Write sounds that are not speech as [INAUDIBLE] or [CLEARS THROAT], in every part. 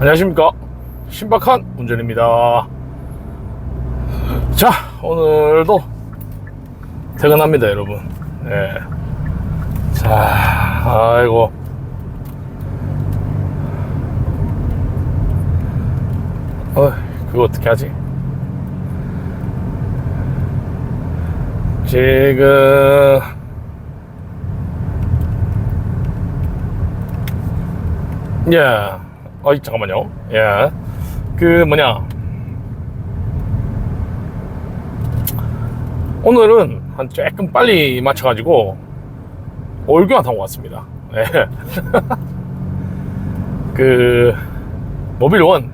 안녕하십니까. 신박한 운전입니다. 자 오늘도 퇴근합니다 여러분. 예. 자 아이고. 어 그거 어떻게 하지? 지금 예. 어이 잠깐만요. 예. 그 뭐냐. 오늘은 한 조금 빨리 맞춰가지고 올교환 타고 왔습니다. 예. [LAUGHS] 그 모빌 원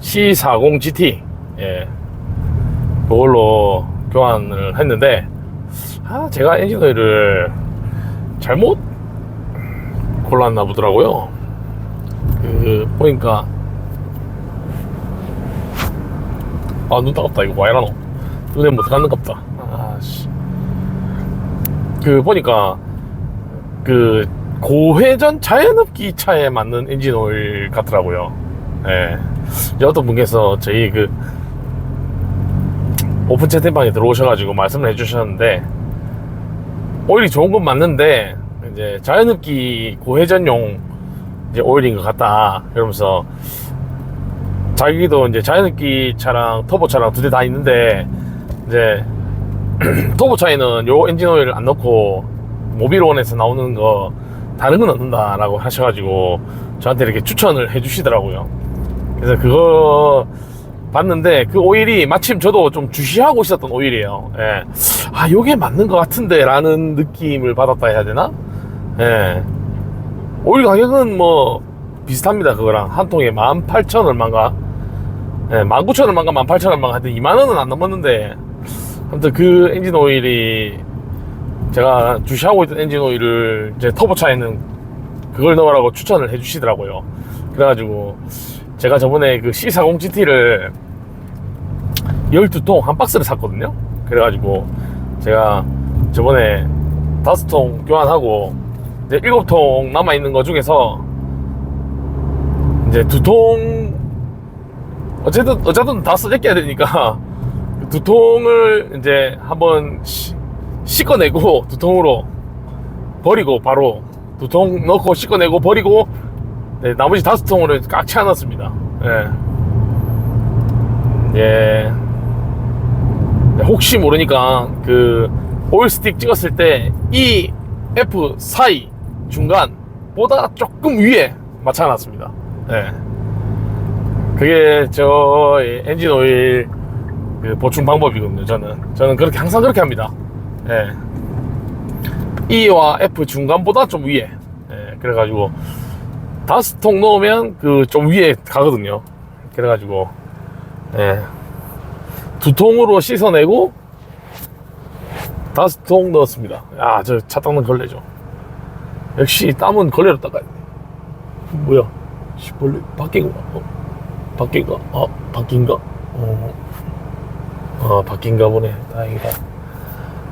C40 GT 예. 그걸로 교환을 했는데 아 제가 엔진 오일을 잘못 골랐나 보더라고요. 그 보니까 아 눈 따갑다. 이거 와 이러노. 눈에 뭐 들어가는 갑다. 아씨. 그 보니까 그 고회전 자연흡기 차에 맞는 엔진 오일 같더라고요. 예. 어떤 분께서 저희 그 오픈 채팅방에 들어오셔가지고 말씀을 해주셨는데 오일이 좋은 건 맞는데 이제 자연흡기 고회전용 이제 오일인 것 같다 이러면서 자기도 이제 자연흡기 차랑 터보 차랑 두 대 다 있는데 이제 [CLEARS THROAT] 터보 차에는 요 엔진 오일 안 넣고 모빌원에서 나오는 거 다른 건 넣는다라고 하셔가지고 저한테 이렇게 추천을 해주시더라고요. 그래서 그거 봤는데 그 오일이 마침 저도 좀 주시하고 있었던 오일이에요. 예. 아, 요게 맞는 것 같은데 라는 느낌을 받았다 해야 되나? 예. 오일 가격은 뭐 비슷합니다. 그거랑 한 통에 18,000 얼마인가? 예, 19,000 얼마인가 18,000 얼마인가 하여튼 2만 원은 안 넘었는데 아무튼 그 엔진 오일이 제가 주시하고 있던 엔진 오일을 이제 터보차에는 그걸 넣으라고 추천을 해 주시더라고요. 그래가지고 제가 저번에 그 C40 GT를 12통 한 박스를 샀거든요. 그래가지고 제가 저번에 다섯 통 교환하고 이제 일곱 통 남아 있는 거 중에서 이제 두 통 어쨌든 어쨌든 다 쓰레껴야 되니까 [LAUGHS] 두 통을 이제 한번 시- 씻어내고 [LAUGHS] 두 통으로 버리고 바로 두 통 넣고 씻어내고 버리고 네, 나머지 다섯 통으로 꽉 채워놨습니다. 예. 예. 네, 혹시 모르니까 그 오일 스틱 찍었을 때 E, F 사이 중간보다 조금 위에 맞춰놨습니다. 예. 그게 저 엔진 오일 그 보충 방법이거든요. 저는 저는 그렇게 항상 그렇게 합니다. 예. E와 F 중간보다 좀 위에. 예. 그래가지고 다섯 통 넣으면 그 좀 위에 가거든요. 그래가지고 예. 두 통으로 씻어내고 다섯 통 넣었습니다. 야, 저차 닦는 걸레죠. 역시 땀은 걸레로 닦아야 돼. 뭐야? 씨, 벌레 바뀐 거? 어? 바뀐 거? 어, 바뀐가? 어, 어, 바뀐가 보네. 다행이다.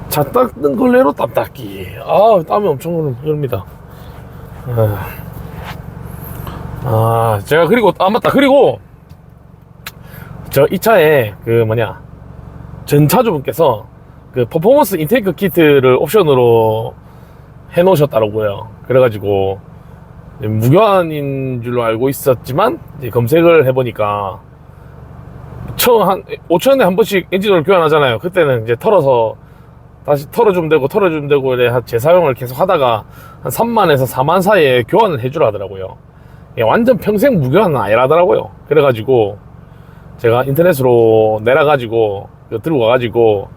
차 닦는 걸레로 땀 닦기. 아, 땀이 엄청 흐릅니다. 아, 아, 제가 그리고 아 맞다. 그리고 저 이 차에 그 뭐냐 전차주분께서 그 퍼포먼스 인테이크 키트를 옵션으로 해 놓으셨더라고요. 그래가지고 무교환인 줄로 알고 있었지만 검색을 해보니까 처음 한 5천원에 한 번씩 엔진오일 교환하잖아요. 그때는 이제 털어서 다시 털어주면 되고 털어주면 되고 이래 재사용을 계속 하다가 한 3만에서 4만 사이에 교환을 해주라 하더라고요. 예, 완전 평생 무교환은 아니라더라고요. 그래가지고 제가 인터넷으로 내려가지고 들고 가가지고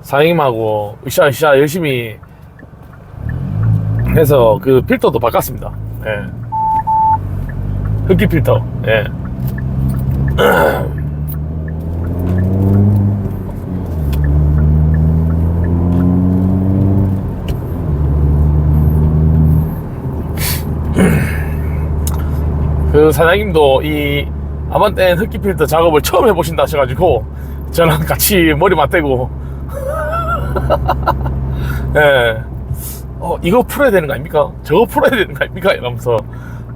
사장님하고 으쌰으쌰 열심히 해서 그 필터도 바꿨습니다. 예. 흡기 필터. 예. 그 사장님도 이 아반떼 흡기 필터 작업을 처음 해보신다 하셔가지고 저랑 같이 머리 맞대고 [LAUGHS] 예. 어, 이거 풀어야 되는 거 아닙니까? 저거 풀어야 되는 거 아닙니까? 이러면서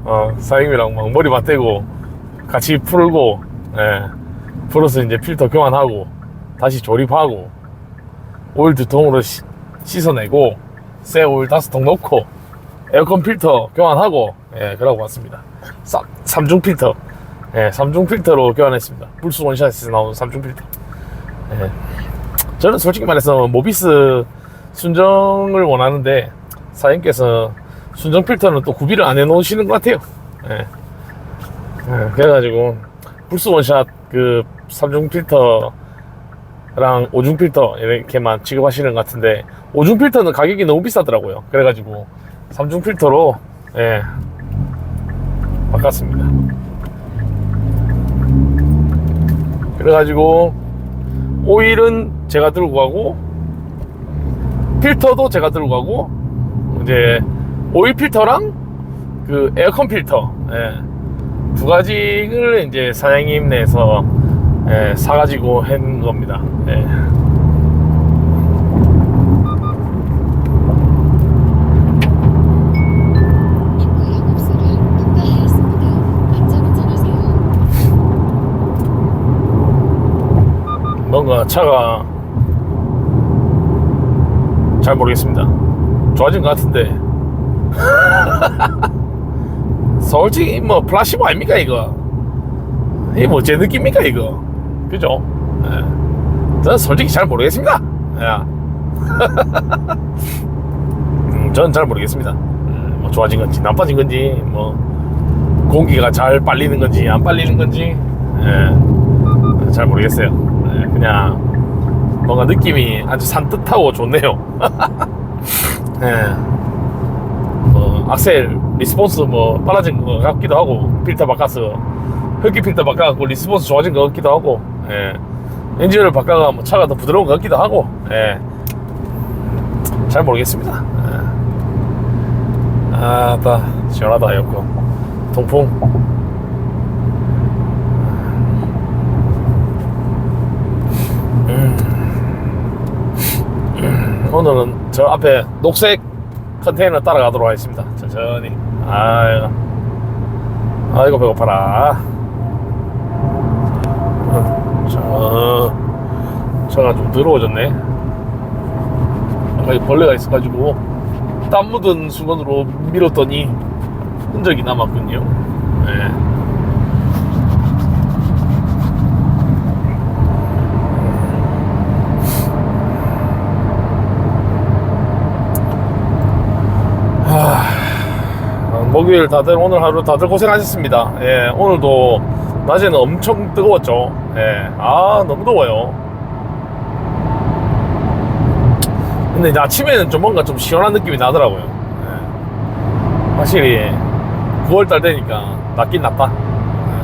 어, 사장님이랑 막 머리 맞대고 같이 풀고, 예. 풀어서 이제 필터 교환하고, 다시 조립하고, 오일 두 통으로 시- 씻어내고, 새 오일 다섯 통 넣고, 에어컨 필터 교환하고, 예, 그러고 왔습니다. 싹, 삼중 필터. 예, 삼중 필터로 교환했습니다. 불스 원샷에서 나오는 삼중 필터. 예. 저는 솔직히 말해서 모비스 순정을 원하는데, 사장님께서 순정 필터는 또 구비를 안 해놓으시는 것 같아요. 예. 예, 그래가지고 불스 원샷 그 3중 필터랑 5중 필터 이렇게만 취급하시는 것 같은데 5중 필터는 가격이 너무 비싸더라고요. 그래가지고 3중 필터로 예, 바꿨습니다. 그래가지고 오일은 제가 들고 가고 필터도 제가 들고 가고 이제 오일 필터랑 그 에어컨 필터 예, 두 가지를 이제 사장님 내서 예, 사가지고 한 겁니다. 예. 뭔가 차가 잘 모르겠습니다. 좋아진 것 같은데. [LAUGHS] 솔직히 뭐 플라시보 아닙니까 이거? 이게 뭐 제 느낌입니까 이거? 그죠? 예. 저는 솔직히 잘 모르겠습니다. 예. 음, [LAUGHS] 저는 잘 모르겠습니다. 음, 뭐 좋아진 건지 나빠진 건지 뭐 공기가 잘 빨리는 건지 안 빨리는 건지 예. 잘 모르겠어요. 예, 그냥 뭔가 느낌이 아주 산뜻하고 좋네요. [LAUGHS] 예. 뭐 악셀 리스폰스 뭐 빨라진 것 같기도 하고 필터 바꿔서 흡기 필터 바꿔갖고 리스폰스 좋아진 것 같기도 하고 예. 엔진을 바꿔가 뭐 차가 더 부드러운 것 같기도 하고 예. 잘 모르겠습니다. 예. 아따 시원하다 였고 통풍 오늘은 저 앞에 녹색 컨테이너 따라가도록 하겠습니다. 천천히. 아이고, 아이고 배고파라. 어, 저 차가 좀 더러워졌네. 아까 벌레가 있어가지고 땀 묻은 수건으로 밀었더니 흔적이 남았군요. 네. 목요일 다들 오늘 하루 다들 고생하셨습니다. 예, 오늘도 낮에는 엄청 뜨거웠죠. 예, 아 너무 더워요. 근데 이제 아침에는 좀 뭔가 좀 시원한 느낌이 나더라고요. 예. 확실히 9월달 되니까 낫긴 낫다. 예.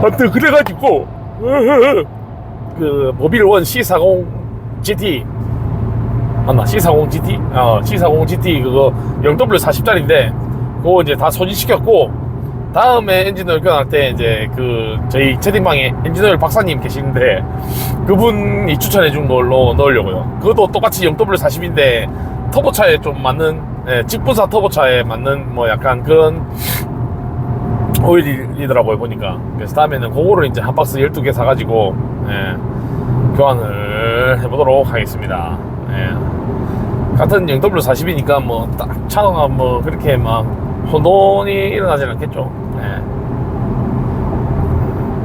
하여튼 그래가지고 [LAUGHS] 그 모빌 원 C40 GT 맞나? C40 GT? 어, C40 GT 그거 0W40짜리인데 그거 이제 다 소진시켰고 다음에 엔진오일 교환할 때 이제 그 저희 채팅방에 엔진오일 박사님 계시는데 그분이 추천해 준 걸로 넣으려고요. 그것도 똑같이 0W40인데 터보차에 좀 맞는 예, 직분사 터보차에 맞는 뭐 약간 그런 오일이더라고요 보니까 그래서 다음에는 그거를 이제 한 박스 12개 사가지고 예, 교환을 해보도록 하겠습니다. 예. 같은 0W40이니까 뭐 딱 차가 뭐 그렇게 막 혼돈이 일어나진 않겠죠. 예.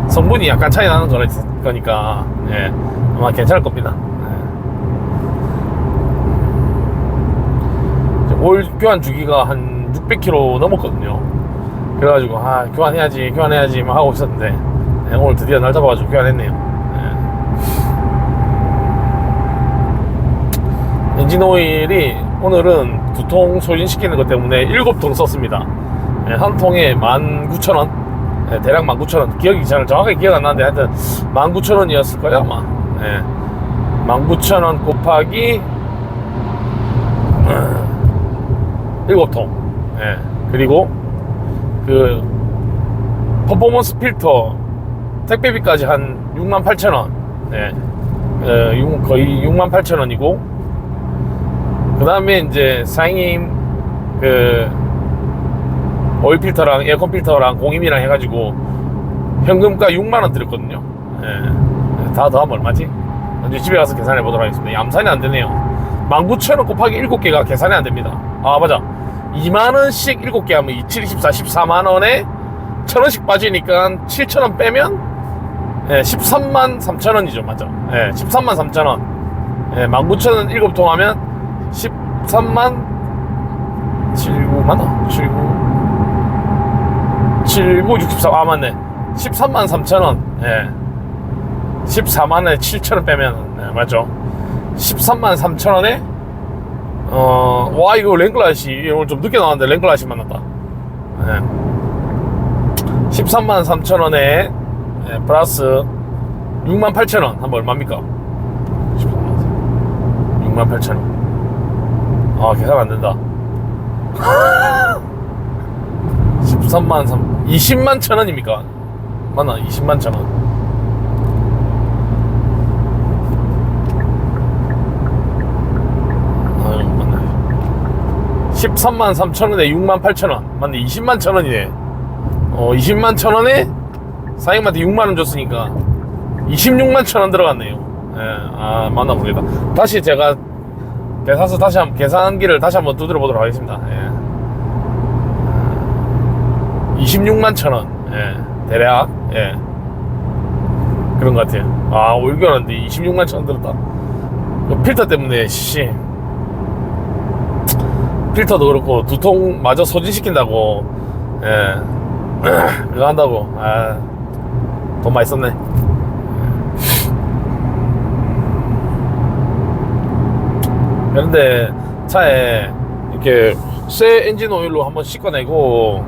성분이 약간 차이 나는 거니까 예. 아마 괜찮을 겁니다. 예. 오일 교환 주기가 한 600km 넘었거든요. 그래가지고 아 교환해야지 교환해야지 막 하고 있었는데 예, 오늘 드디어 날 잡아가지고 교환했네요. 예. 엔진 오일이 오늘은 두 통 소진시키는 것 때문에 일곱 통 썼습니다. 예, 한 통에 19,000원. 예, 대략 19,000원. 기억이 잘 정확하게 기억 안 나는데 하여튼 19,000원이었을 거예요, 아마. 예. 19,000원 곱하기 [CLEARS THROAT] 일곱 통. 예. 그리고 그 퍼포먼스 필터 택배비까지 한 68,000원. 예. 어, 육- 거의 68,000원이고 그 다음에 이제 사장님 그 오일 필터랑 에어컨 필터랑 공임이랑 해가지고 현금가 6만 원 들었거든요. 예. 다 더하면 얼마지? 이제 집에 가서 계산해 보도록 하겠습니다. 얌산이 안 되네요. 19,000원 곱하기 7개가 계산이 안 됩니다. 아 맞아. 2만 원씩 7개 하면 27, 24, 14만 원에 1,000원씩 빠지니까 7,000원 빼면 예, 13만 3천 원이죠, 맞죠? 예, 13만 3천 원. 예, 19,000원 7통 하면 13만 79만 원? 79 79 64아 맞네. 13만 3천 원. 예. 14만에 7천 원 빼면 예, 맞죠? 13만 3천 원에 어, 와 이거 랭글라시 오늘 좀 늦게 나왔는데 랭글라시 만났다. 예. 13만 3천 원에 예, 플러스 6만 8천 원 하면 얼마입니까? 6만 8천 원. 아 계산 안 된다. 13만 3 20만 천 원입니까? 맞나? 20만 천 원. 아유 맞네. 13만 3천 원에 6만 8천 원. 맞네. 20만 천 원이네. 어 20만 천 원에 사장님한테 6만 원 줬으니까 26만 천 원 들어갔네요. 예, 아 맞나 모르겠다. 다시 제가 계산서 다시 한 계산기를 다시 한번 두드려 보도록 하겠습니다. 예. 26만 천 원. 예. 대략 예. 그런 것 같아요. 아 교환인데 26만 천 원 들었다. 그 필터 때문에 씨 필터도 그렇고 두통 마저 소진시킨다고 예. [CLEARS THROAT] 그거 한다고 아, 돈 많이 썼네. 그런데 차에 이렇게 새 엔진 오일로 한번 씻어내고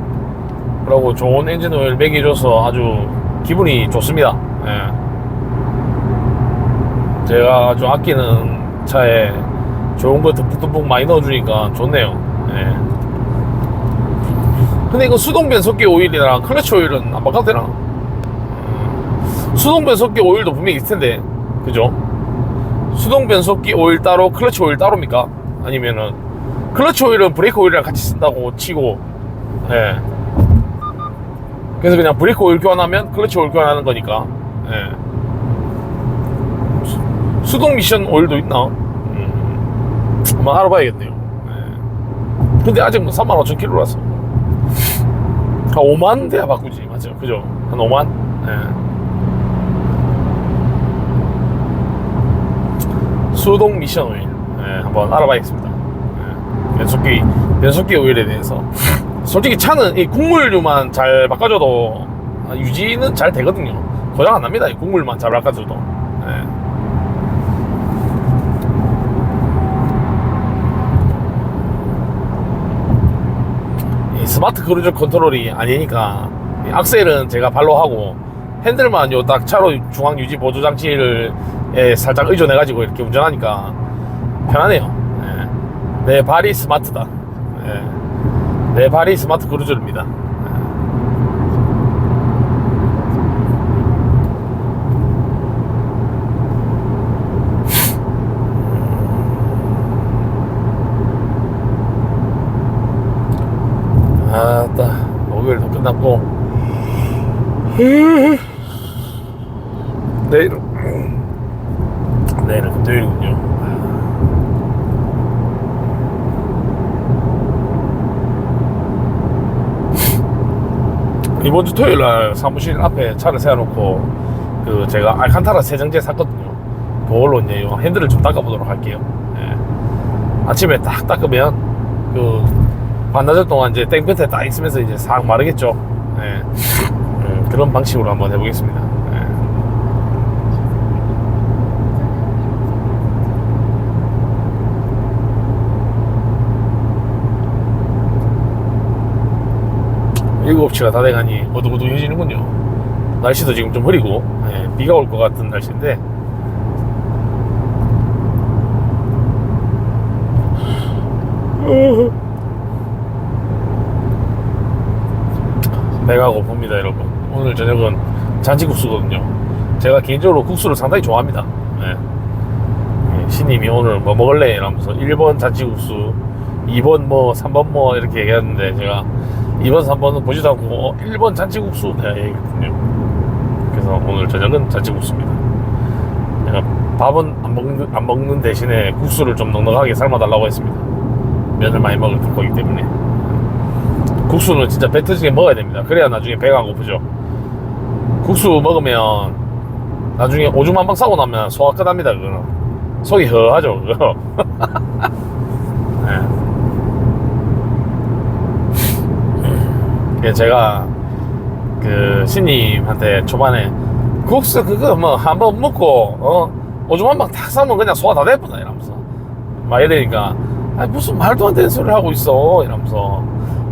그리고 좋은 엔진 오일 먹여줘서 아주 기분이 좋습니다. 예. 제가 아주 아끼는 차에 좋은 거 듬뿍듬뿍 많이 넣어주니까 좋네요. 예. 근데 이거 수동 변속기 오일이랑 클러치 오일은 안 바꿔도 되나? 음, 수동 변속기 오일도 분명히 있을 텐데, 그죠? 수동 변속기 오일 따로, 클러치 오일 따로입니까? 아니면은 클러치 오일은 브레이크 오일이랑 같이 쓴다고 치고, 예. 그래서 그냥 브레이크 오일 교환하면 클러치 오일 교환하는 거니까, 예. 수- 수동 미션 오일도 있나? 음, 한번 알아봐야겠네요. 예. 근데 아직 뭐 3만 5천 킬로라서. 한 5만 대야 바꾸지 맞죠 그죠 한 5만 예. 수동 미션 오일 예, 한번 알아봐야겠습니다 예. 변속기 변속기 오일에 대해서 [LAUGHS] 솔직히 차는 이 국물류만 잘 바꿔줘도 아, 유지는 잘 되거든요 고장 안 납니다 이 국물만 잘 바꿔줘도 예. 이 스마트 크루즈 컨트롤이 아니니까 이 악셀은 제가 발로 하고 핸들만 요 딱 차로 중앙 유지 보조 장치를 예, 살짝 의존해 가지고 이렇게 운전하니까 편하네요. 예. 내 발이 스마트다. 예. 내 발이 스마트 크루즈입니다. 아따 목요일도 끝났고 내일 금요일이군요 [LAUGHS] 이번 주 토요일 날 사무실 앞에 차를 세워놓고 그 제가 알칸타라 세정제 샀거든요 그걸로 이제 요 핸들을 좀 닦아보도록 할게요 예. 아침에 딱 닦으면 그 반나절 동안 이제 땡볕에 딱 있으면서 이제 싹 마르겠죠. 예. 음, 그런 방식으로 한번 해보겠습니다. 예. 일곱 시가 다 돼가니 어둑어둑해지는군요. 날씨도 지금 좀 흐리고 예, 비가 올 것 같은 날씨인데 배가 고픕니다 여러분 오늘 저녁은 잔치국수거든요 제가 개인적으로 국수를 상당히 좋아합니다 예. 예, 신님이 오늘 뭐 먹을래? 이러면서 1번 잔치국수 2번 뭐 3번 뭐 이렇게 얘기했는데 제가 2번 3번은 보지도 않고 어, 1번 잔치국수 내가 얘기했거든요. 그래서 오늘 저녁은 잔치국수입니다. 제가 밥은 안 먹는, 안 먹는 대신에 국수를 좀 넉넉하게 삶아달라고 했습니다. 면을 많이 먹을 거기 때문에. 국수는 진짜 배 터지게 먹어야 됩니다. 그래야 나중에 배가 안 고프죠. 국수 먹으면 나중에 오줌 한 방 싸고 나면 소화 끝납니다 그거는. 속이 허하죠 그거 [LAUGHS] 네. 제가 그 신님한테 초반에 국수 그거 뭐 한 번 먹고 어? 오줌 한 방탁 싸면 그냥 소화 다 됐구나 이러면서. 막 이러니까 아니 무슨 말도 안 되는 소리를 하고 있어 이러면서.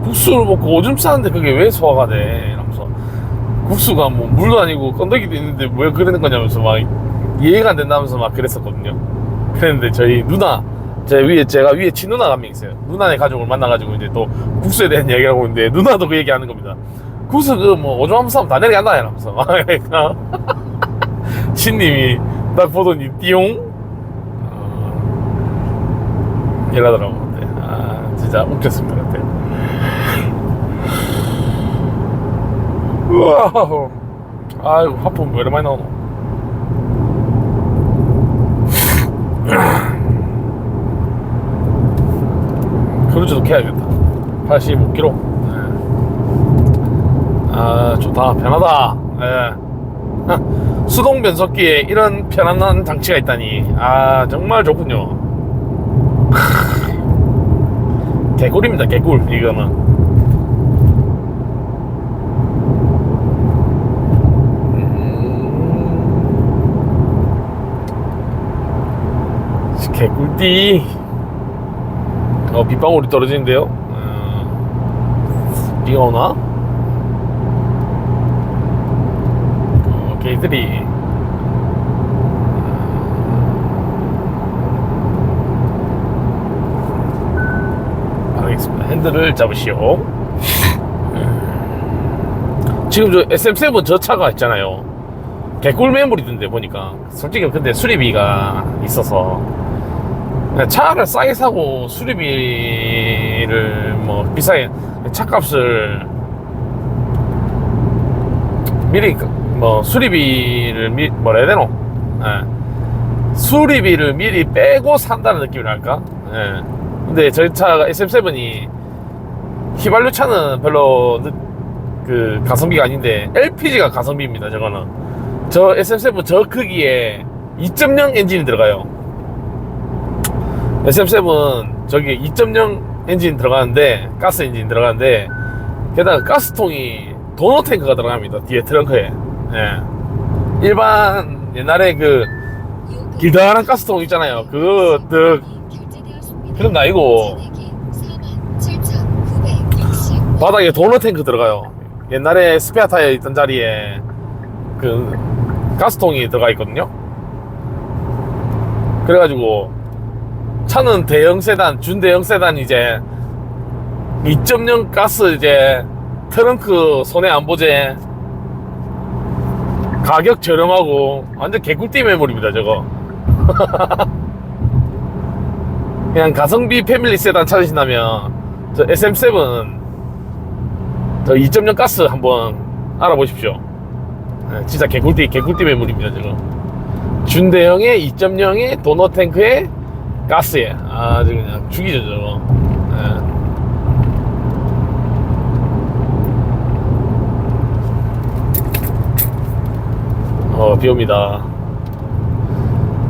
국수를 먹고 오줌 싸는데 그게 왜 소화가 돼 이러면서. 국수가 뭐 물도 아니고 건더기도 있는데 왜 그러는 거냐면서 막 이해가 안 된다면서 막 그랬었거든요. 그랬는데 저희 누나 제 위에 제가 위에 친누나가 한 명 있어요. 누나네 가족을 만나가지고 이제 또 국수에 대한 [LAUGHS] 이야기를 하고 있는데 누나도 그 얘기하는 겁니다. 국수 그뭐 한번 싸면 다 내려간다 이러면서. 막 [LAUGHS] 그러니까 [LAUGHS] 신님이 딱 보더니 띠용? 어, 이러더라고. 근데 아 진짜 웃겼습니다 그때. 우와. 아이고 하품 왜 이렇게 많이 나오노 크루즈도 캐야겠다. 85km 아 좋다. 편하다. 예. [LAUGHS] 수동 변속기에 이런 편안한 장치가 있다니. 아 정말 좋군요. [LAUGHS] 개꿀입니다 개꿀 이거는. 음. 개꿀띠 어 빗방울이 떨어지는데요? 어, 비가 오나? 어, 개들이 알겠습니다. 핸들을 잡으시오. 지금 저 SM7 저 차가 있잖아요. 개꿀 매물이던데 보니까. 솔직히 근데 수리비가 있어서 차를 싸게 사고 수리비를 뭐 비싸게 차값을 미리 그- 뭐 수리비를 미, 뭐라 해야 되노? 예. 수리비를 미리 빼고 산다는 느낌이랄까? 예. 근데 저희 차가 SM7이 휘발유 차는 별로 느- 그 가성비가 아닌데 LPG가 가성비입니다. 저거는 저 SM7 저 크기에 2.0 엔진이 들어가요. SM7 저기 2.0 엔진 들어가는데 가스 엔진 들어가는데 게다가 가스통이 도너 탱크가 들어갑니다. 뒤에 트렁크에. 예. 일반 옛날에 그 길다란 가스통 있잖아요. 그거 그 그런 거 아니고 바닥에 도너 탱크 들어가요. 옛날에 스페어 타이어 있던 자리에 그 가스통이 들어가 있거든요. 그래가지고 차는 대형 세단, 준대형 세단 이제 2.0 가스 이제 트렁크 손에 안 보제 가격 저렴하고 완전 개꿀띠 매물입니다 저거. [LAUGHS] 그냥 가성비 패밀리 세단 찾으신다면 저 SM7 저 2.0 가스 한번 알아보십시오. 네, 진짜 개꿀띠 개꿀띠 매물입니다 저거. 준대형의 2.0의 도너 탱크에 가스에. 아주 그냥 죽이죠 저거. 예. 어 비 옵니다.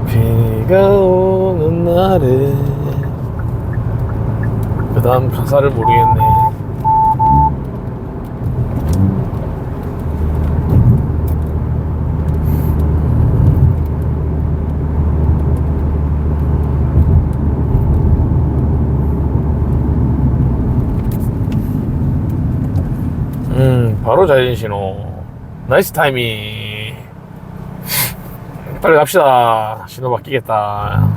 비가 오는 날에. 그 다음 가사를 모르겠네 음, 바로 자연 신호. 나이스 타이밍. 빨리 갑시다. 신호 바뀌겠다.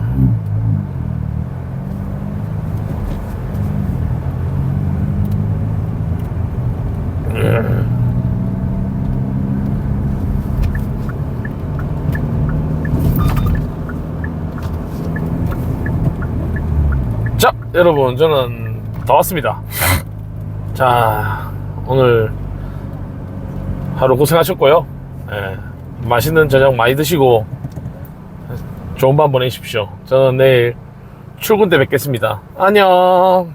음. 여러분 저는 다 왔습니다. 자 오늘 하루 고생하셨고요. 예, 맛있는 저녁 많이 드시고 좋은 밤 보내십시오. 저는 내일 출근 때 뵙겠습니다. 안녕.